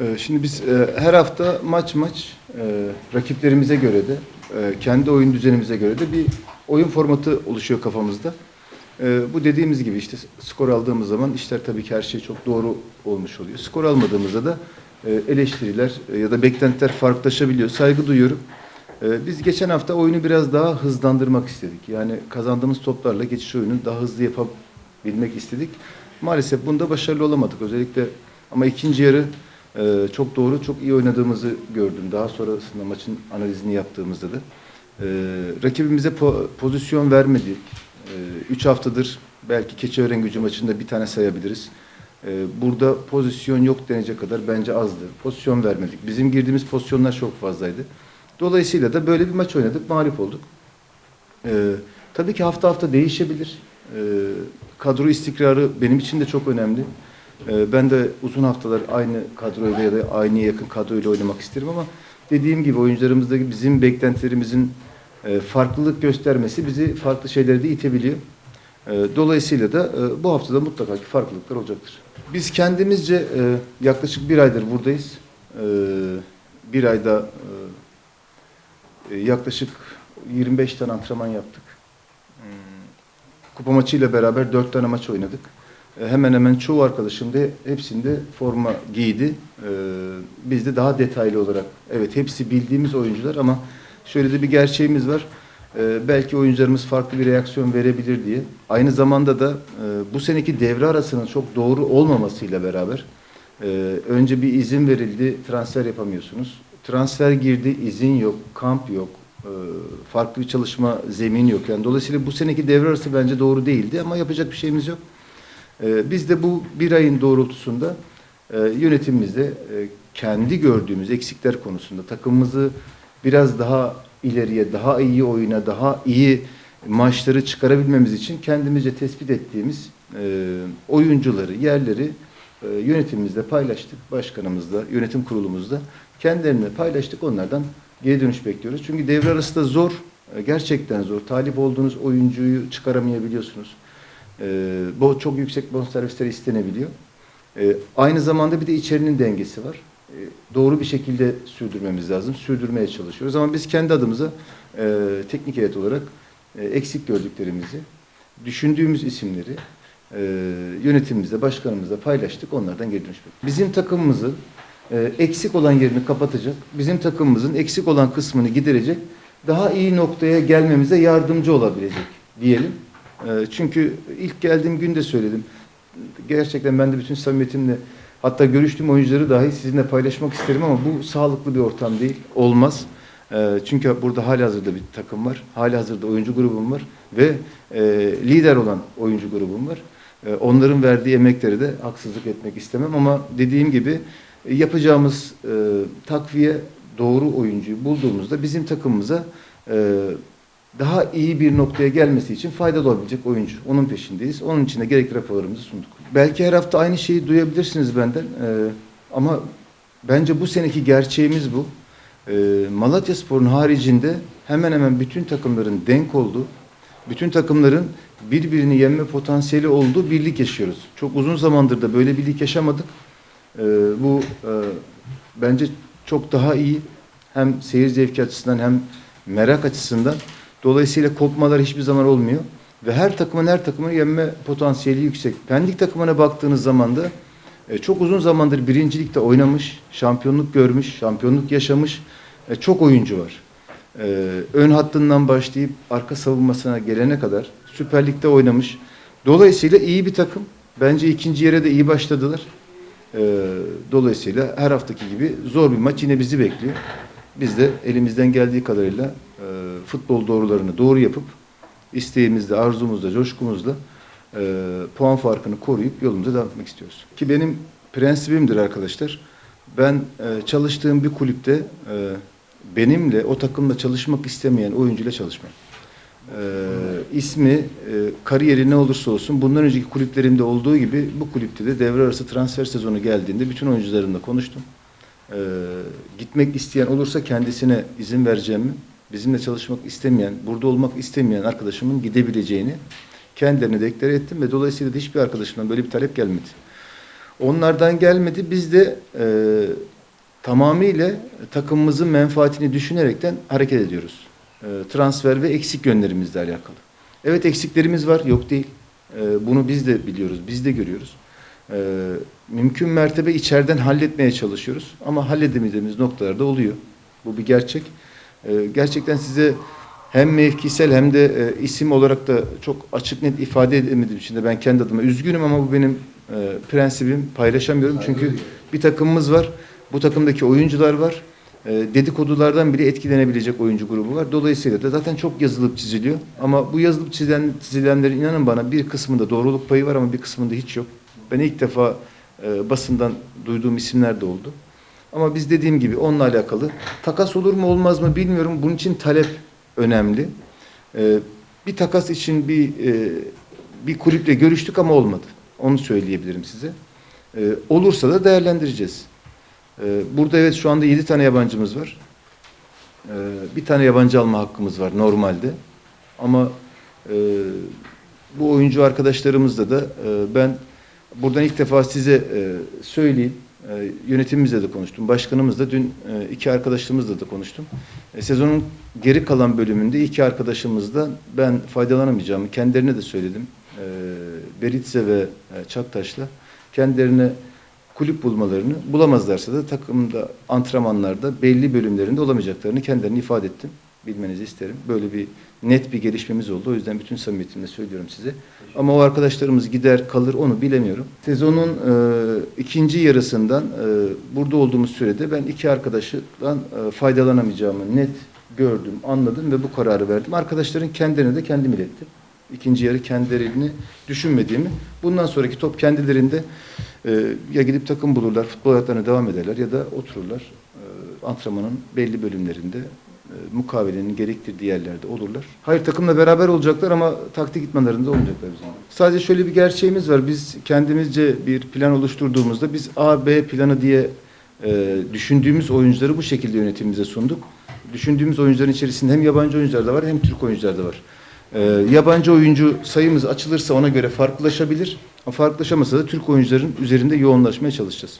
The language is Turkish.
Ee, Şimdi biz e, her hafta maç maç e, rakiplerimize göre de e, kendi oyun düzenimize göre de bir oyun formatı oluşuyor kafamızda. Bu dediğimiz gibi işte skor aldığımız zaman işler tabii ki her şey çok doğru olmuş oluyor. Skor almadığımızda da eleştiriler ya da beklentiler farklılaşabiliyor. Saygı duyuyorum. Biz geçen hafta oyunu biraz daha hızlandırmak istedik. Yani kazandığımız toplarla geçiş oyunu daha hızlı yapabilmek istedik. Maalesef bunda başarılı olamadık. Özellikle ama ikinci yarı ee, çok doğru, çok iyi oynadığımızı gördüm. Daha sonrasında maçın analizini yaptığımızda da. Ee, rakibimize po- pozisyon vermedi. Ee, üç haftadır belki Keçiören gücü maçında bir tane sayabiliriz. Ee, burada pozisyon yok denecek kadar bence azdı. Pozisyon vermedik. Bizim girdiğimiz pozisyonlar çok fazlaydı. Dolayısıyla da böyle bir maç oynadık, mağlup olduk. Ee, tabii ki hafta hafta değişebilir. Ee, kadro istikrarı benim için de çok önemli. Ee, ben de uzun haftalar aynı kadroyla ya da aynı yakın kadroyla oynamak isterim ama dediğim gibi oyuncularımızdaki bizim beklentilerimizin e, farklılık göstermesi bizi farklı şeylere de itebiliyor. E, Dolayısıyla da e, bu haftada mutlaka ki farklılıklar olacaktır. Biz kendimizce yaklaşık bir aydır buradayız. Bir ayda yaklaşık 25 tane antrenman yaptık. Hmm, Kupa maçıyla beraber 4 tane maç oynadık. E, Hemen hemen çoğu arkadaşım da hepsinde forma giydi. E, Biz de daha detaylı olarak, evet hepsi bildiğimiz oyuncular ama şöyle de bir gerçeğimiz var. E, Belki oyuncularımız farklı bir reaksiyon verebilir diye. Aynı zamanda da e, bu seneki devre arasının çok doğru olmamasıyla beraber önce bir izin verildi, transfer yapamıyorsunuz. Transfer girdi, izin yok, kamp yok, farklı bir çalışma zemini yok. Yani dolayısıyla bu seneki devre arası bence doğru değildi ama yapacak bir şeyimiz yok. Ee, Biz de bu bir ayın doğrultusunda e, yönetimimizde e, kendi gördüğümüz eksikler konusunda takımımızı biraz daha ileriye, daha iyi oyuna, daha iyi maçları çıkarabilmemiz için kendimizce tespit ettiğimiz e, oyuncuları, yerleri e, yönetimimizle paylaştık. Başkanımızla, yönetim kurulumuzda kendilerine paylaştık. Onlardan geri dönüş bekliyoruz. Çünkü devre arası da zor, gerçekten zor. Talip olduğunuz oyuncuyu çıkaramayabiliyorsunuz. Bu çok yüksek bonservisler istenebiliyor. Ee, aynı zamanda bir de içerinin dengesi var. Ee, doğru bir şekilde sürdürmemiz lazım. Sürdürmeye çalışıyoruz ama biz kendi adımıza e, teknik heyet olarak e, eksik gördüklerimizi, düşündüğümüz isimleri e, yönetimimizle, başkanımızla paylaştık. Onlardan geri dönüş. Bizim takımımızın e, eksik olan yerini kapatacak, bizim takımımızın eksik olan kısmını giderecek, daha iyi noktaya gelmemize yardımcı olabilecek diyelim. E, Çünkü ilk geldiğim günde söyledim. Gerçekten ben de bütün samimiyetimle hatta görüştüğüm oyuncuları dahi sizinle paylaşmak isterim ama bu sağlıklı bir ortam değil. Olmaz. E, Çünkü burada halihazırda bir takım var. Halihazırda oyuncu grubum var ve e, lider olan oyuncu grubum var. E, Onların verdiği emekleri de haksızlık etmek istemem ama dediğim gibi e, yapacağımız e, takviye doğru oyuncuyu bulduğumuzda bizim takımımıza e, daha iyi bir noktaya gelmesi için faydalı olabilecek oyuncu. Onun peşindeyiz. Onun için de gerekli raporlarımızı sunduk. Belki her hafta aynı şeyi duyabilirsiniz benden. Ee, ama bence bu seneki gerçeğimiz bu. Ee, Malatya Spor'un haricinde hemen hemen bütün takımların denk olduğu, bütün takımların birbirini yenme potansiyeli olduğu birlik yaşıyoruz. Çok uzun zamandır da böyle birlik yaşamadık. Ee, bu e, bence çok daha iyi. Hem seyir zevki açısından hem merak açısından. Dolayısıyla kopmalar hiçbir zaman olmuyor. Ve her takımın her takımın yenme potansiyeli yüksek. Pendik takımına baktığınız zaman da e, çok uzun zamandır birincilikte oynamış, şampiyonluk görmüş, şampiyonluk yaşamış e, çok oyuncu var. E, ön hattından başlayıp arka savunmasına gelene kadar Süper Lig'de oynamış. Dolayısıyla iyi bir takım. Bence ikinci yere de iyi başladılar. E, dolayısıyla her haftaki gibi zor bir maç yine bizi bekliyor. Biz de elimizden geldiği kadarıyla e, futbol doğrularını doğru yapıp isteğimizle, arzumuzla, coşkumuzla e, puan farkını koruyup yolumuza devam etmek istiyoruz. Ki benim prensibimdir arkadaşlar. Ben e, çalıştığım bir kulüpte e, benimle o takımla çalışmak istemeyen oyuncuyla çalışmam. E, ismi, e, kariyeri ne olursa olsun bundan önceki kulüplerimde olduğu gibi bu kulüpte de devre arası transfer sezonu geldiğinde bütün oyuncularımla konuştum. Ee, gitmek isteyen olursa kendisine izin vereceğimi, bizimle çalışmak istemeyen, burada olmak istemeyen arkadaşımın gidebileceğini kendilerine deklare ettim ve dolayısıyla da hiçbir arkadaşımdan böyle bir talep gelmedi. Onlardan gelmedi. Biz de e, tamamıyla takımımızın menfaatini düşünerekten hareket ediyoruz. E, transfer ve eksik yönlerimizle alakalı. Evet eksiklerimiz var, yok değil. E, bunu biz de biliyoruz, biz de görüyoruz. E, mümkün mertebe içeriden halletmeye çalışıyoruz. Ama halledemediğimiz noktalarda oluyor. Bu bir gerçek. E, gerçekten size hem mevkisel hem de e, isim olarak da çok açık net ifade edemediğim için de ben kendi adıma üzgünüm ama bu benim e, prensibim. Paylaşamıyorum çünkü bir takımımız var. Bu takımdaki oyuncular var. E, dedikodulardan bile etkilenebilecek oyuncu grubu var. Dolayısıyla da zaten çok yazılıp çiziliyor. Ama bu yazılıp çizilen, çizilenlerin inanın bana bir kısmında doğruluk payı var ama bir kısmında hiç yok. Ben ilk defa e, basından duyduğum isimler de oldu. Ama biz dediğim gibi onunla alakalı takas olur mu olmaz mı bilmiyorum. Bunun için talep önemli. Ee, bir takas için bir e, bir kulüple görüştük ama olmadı. Onu söyleyebilirim size. Ee, olursa da değerlendireceğiz. Ee, burada evet şu anda 7 tane yabancımız var. Ee, bir tane yabancı alma hakkımız var normalde. Ama e, bu oyuncu arkadaşlarımızla da e, ben buradan ilk defa size e, söyleyeyim. E, yönetimimizle de konuştum. Başkanımızla dün e, iki arkadaşımızla da konuştum. E, sezonun geri kalan bölümünde iki arkadaşımızdan ben faydalanamayacağımı kendilerine de söyledim. E, Beritze ve Çaktaş'la kendilerine kulüp bulmalarını bulamazlarsa da takımda antrenmanlarda belli bölümlerinde olamayacaklarını kendilerine ifade ettim. Bilmenizi isterim. Böyle bir net bir gelişmemiz oldu. O yüzden bütün samimiyetimle söylüyorum size. Ama o arkadaşlarımız gider kalır onu bilemiyorum. Sezonun e, ikinci yarısından e, burada olduğumuz sürede ben iki arkadaşından e, faydalanamayacağımı net gördüm, anladım ve bu kararı verdim. Arkadaşların kendilerine de kendim ilettim. İkinci yarı kendilerini düşünmediğimi, bundan sonraki top kendilerinde e, ya gidip takım bulurlar, futbol hayatlarına devam ederler ya da otururlar. E, antrenmanın belli bölümlerinde mukavelenin gerektirdiği yerlerde olurlar. Hayır takımla beraber olacaklar ama taktik itmanlarında olmayacaklar bizim. Sadece şöyle bir gerçeğimiz var. Biz kendimizce bir plan oluşturduğumuzda biz A, B planı diye e, düşündüğümüz oyuncuları bu şekilde yönetimimize sunduk. Düşündüğümüz oyuncuların içerisinde hem yabancı oyuncular da var hem Türk oyuncular da var. E, yabancı oyuncu sayımız açılırsa ona göre farklılaşabilir. Ama farklılaşamasa da Türk oyuncuların üzerinde yoğunlaşmaya çalışacağız.